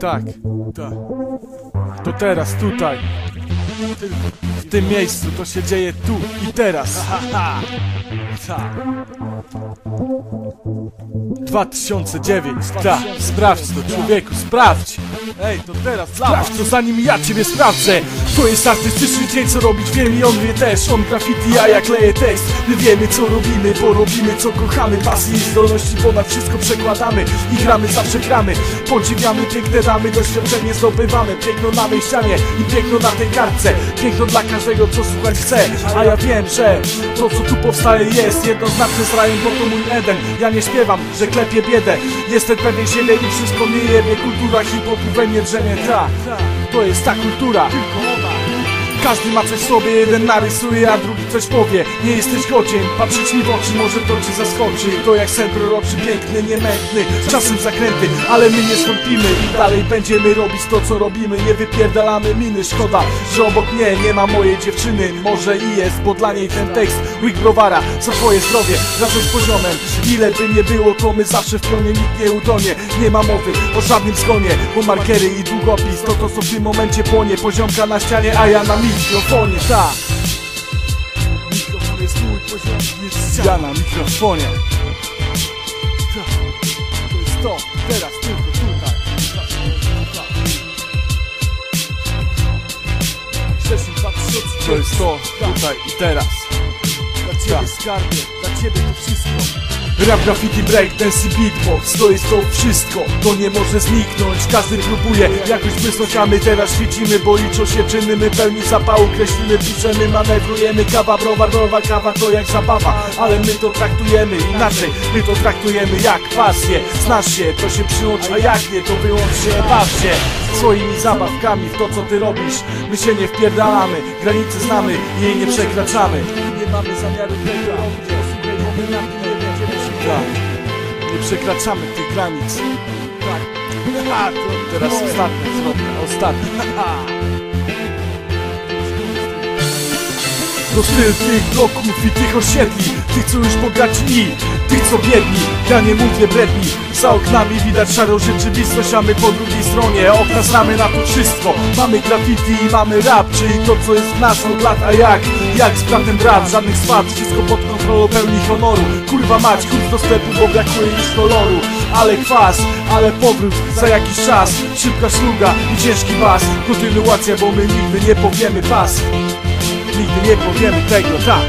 Tak, tak. To teraz, tutaj. W tym miejscu, to się dzieje tu i teraz. Tak. 2009, tak, sprawdź to człowieku, sprawdź Ej, to teraz sprawdź to zanim ja ciebie sprawdzę To jest artystyczny dzień, co robić wiem i on wie też. On graffiti, ja kleję tekst. My wiemy co robimy, bo robimy co kochamy. Pasji i zdolności ponad wszystko przekładamy I gramy zawsze gramy. Podziwiamy piękne damy, doświadczenie zdobywamy. Piękno na mej ścianie i piękno na tej kartce. Piękno dla każdego, co słuchać chce. A ja wiem, że to co tu powstaje jest Jednoznaczne z rajem, bo to mój Eden. Ja nie śpiewam, że klepię biedę. Jestem pewien siebie i wszystko mnie. Jebie Kultura hip-hopu we mnie drzemie ta kultura Tylko ona każdy ma coś w sobie, jeden narysuje, a drugi coś powie. Nie jesteś godzien, patrzeć mi w oczy, może to cię zaskoczy. To jak sen proroczy, piękny, niemętny Czasem zakręty, ale my nie zwątpimy I dalej będziemy robić to co robimy. Nie wypierdalamy miny, szkoda, że obok mnie nie ma mojej dziewczyny. Może i jest, bo dla niej ten tekst Łyk browara, za twoje zdrowie, razem z poziomem. Ile by nie było, to my zawsze w pionie nikt nie utonie. Nie ma mowy o żadnym zgonie, bo markery i długopis To to co w tym momencie płonie. Poziomka na ścianie, a ja na mikrofonie, tak. Mikrofon jest mój, poziom jest ja na mikrofonie. Tak, to jest to, teraz, tylko tutaj. Wrzesień 2000 To jest to, tutaj i teraz. Dla ciebie skarbie, dla ciebie to wszystko Rap, graffiti, breakdance i beatbox To jest to wszystko, to nie może zniknąć. Każdy próbuje jakoś błysnąć A my teraz świecimy, bo liczą się czyny. My pełni zapału, kreślimy, piszemy Manewrujemy, kawa, browar, browar, kawa To jak zabawa, ale my to traktujemy Inaczej, my to traktujemy jak pasję. Znasz się, to się przyłącz, a jak nie, to wyłącz się, baw się Swoimi zabawkami w to co ty robisz. My się nie wpierdalamy, granice znamy i jej nie przekraczamy. Nie mamy zamiaru tego przekraczamy tych granic. Tak, ha, to teraz ostatnie ostatnie To styl tych bloków i tych osiedli Tych co już bogaci tych co biedni. Ja nie mówię bredni. Za oknami widać szarą rzeczywistość A my po drugiej stronie okna znamy na to wszystko. Mamy graffiti i mamy rap Czyli to co jest w nas od lat. A jak? Jak z bratem brat Żadnych swat, wszystko pod kontrolą pełni honoru. Kurwa mać, kurw do bo brakuje już koloru. Ale kwas, ale powrót za jakiś czas. Szybka szluga i ciężki bas Kontynuacja, bo my nigdy nie powiemy pas Nigdy nie powiemy tego, tak.